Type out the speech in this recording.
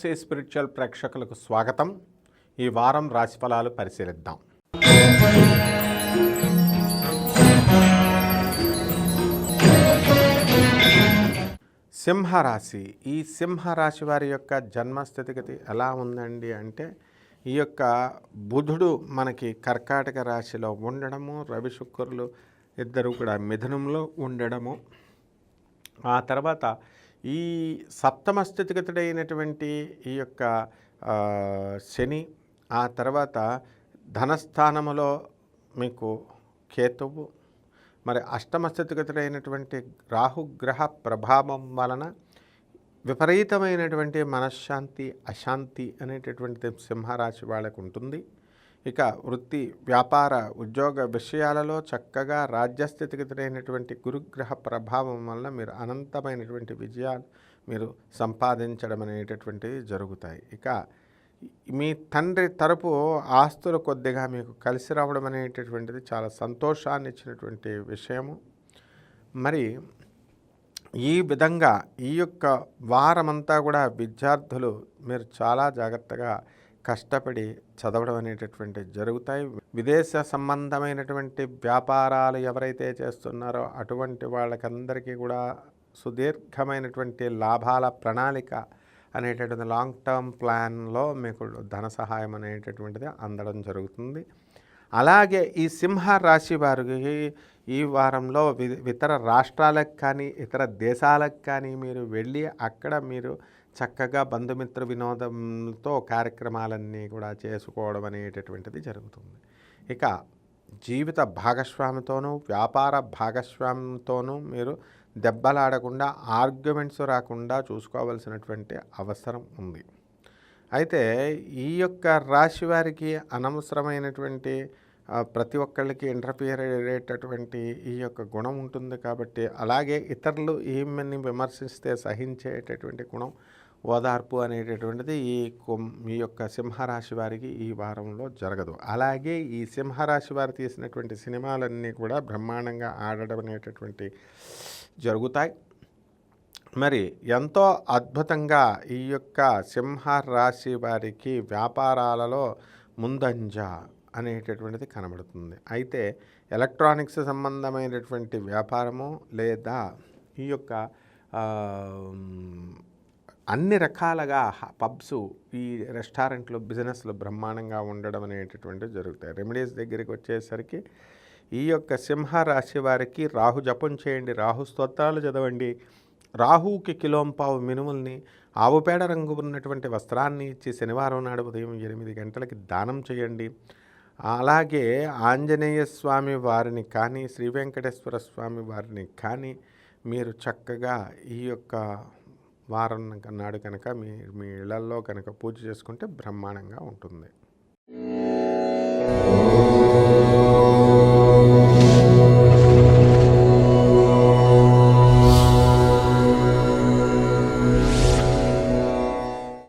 Spiritual ప్రేక్షకులకు స్వాగతం. ఈ వారం రాశిఫలాలు పరిశీలిద్దాం. సింహరాశి. ఈ సింహరాశి వారి యొక్క జన్మస్థితిగతి ఎలా ఉందండి అంటే ఈ యొక్క బుధుడు మనకి కర్కాటక రాశిలో ఉండడము రవి శుక్రులు ఇద్దరు కూడా మిథునంలో ఉండడము. ఆ తర్వాత ఈ సప్తమ స్థితిగతుడైనటువంటి ఈ యొక్క శని ఆ తర్వాత ధనస్థానములో మీకు కేతువు మరి అష్టమ స్థితిగతుడైనటువంటి రాహుగ్రహ ప్రభావం వలన విపరీతమైనటువంటి మనశ్శాంతి అశాంతి అనేటటువంటిది సింహరాశి వాళ్ళకు ఉంటుంది ఇక వృత్తి వ్యాపార ఉద్యోగ విషయాలలో చక్కగా రాజ్యస్థితిగతుడైనటువంటి గురుగ్రహ ప్రభావం వలన మీరు అనంతమైనటువంటి విజయాలు మీరు సంపాదించడం అనేటటువంటివి జరుగుతాయి. ఇక మీ తండ్రి తరపు ఆస్తులు కొద్దిగా మీకు కలిసి రావడం అనేటటువంటిది చాలా సంతోషాన్ని ఇచ్చినటువంటి విషయము. మరి ఈ విధంగా ఈ యొక్క వారమంతా కూడా విద్యార్థులు మీరు చాలా జాగ్రత్తగా కష్టపడి చదవడం అనేటటువంటి జరుగుతాయి. విదేశ సంబంధమైనటువంటి వ్యాపారాలు ఎవరైతే చేస్తున్నారో అటువంటి వాళ్ళకందరికీ కూడా సుదీర్ఘమైనటువంటి లాభాల ప్రణాళిక అనేటటువంటి లాంగ్ టర్మ్ ప్లాన్లో మీకు ధన సహాయం అనేటటువంటిది అందడం జరుగుతుంది. అలాగే ఈ సింహ రాశి వారికి ఈ వారంలో వి- ఇతర రాష్ట్రాలకు కానీ ఇతర దేశాలకు కానీ మీరు వెళ్ళి అక్కడ మీరు చక్కగా బంధుమిత్ర వినోదంతో కార్యక్రమాలన్నీ కూడా చేసుకోవడం అనేటటువంటిది జరుగుతుంది. ఇక జీవిత భాగస్వామితోనూ వ్యాపార భాగస్వామితోనూ మీరు దెబ్బలాడకుండా ఆర్గ్యుమెంట్స్ రాకుండా చూసుకోవాల్సినటువంటి అవసరం ఉంది. అయితే ఈ యొక్క రాశి వారికి అనవసరమైనటువంటి ప్రతి ఒక్కళ్ళకి ఇంటర్ఫియర్ అయ్యేటటువంటి ఈ యొక్క గుణం ఉంటుంది కాబట్టి అలాగే ఇతరులు ఈమెని విమర్శిస్తే సహించేటటువంటి గుణం ఓదార్పు అనేటటువంటిది ఈ కుం- ఈ యొక్క సింహరాశి వారికి ఈ వారంలో జరగదు. అలాగే ఈ సింహరాశి వారు తీసినటువంటి సినిమాలన్నీ కూడా బ్రహ్మాండంగా ఆడడం అనేటటువంటి జరుగుతాయి. మరి ఎంతో అద్భుతంగా ఈ యొక్క సింహ రాశి వారికి వ్యాపారాలలో ముందంజ అనేటటువంటిది కనబడుతుంది. అయితే ఎలక్ట్రానిక్స్ సంబంధమైనటువంటి వ్యాపారము లేదా ఈ యొక్క అన్ని రకాలుగా పబ్స్ ఈ రెస్టారెంట్లు బిజినెస్లు బ్రహ్మాండంగా ఉండడం అనేటటువంటివి జరుగుతాయి. రెమెడీస్ దగ్గరికి వచ్చేసరికి ఈ యొక్క సింహ రాశి వారికి రాహు జపం చేయండి రాహు స్తోత్రాలు చదవండి. రాహుకి కిలోంపావు మినుముల్ని ఆవుపేడ రంగు ఉన్నటువంటి వస్త్రాన్ని ఇచ్చి శనివారం నాడు ఉదయం ఎనిమిది గంటలకి దానం చేయండి. అలాగే ఆంజనేయ స్వామి వారిని కానీ శ్రీ వెంకటేశ్వర స్వామి వారిని కానీ మీరు చక్కగా ఈ యొక్క వారం నాడు కనుక మీ మీ ఇళ్ళల్లో కనుక పూజ చేసుకుంటే బ్రహ్మాండంగా ఉంటుంది.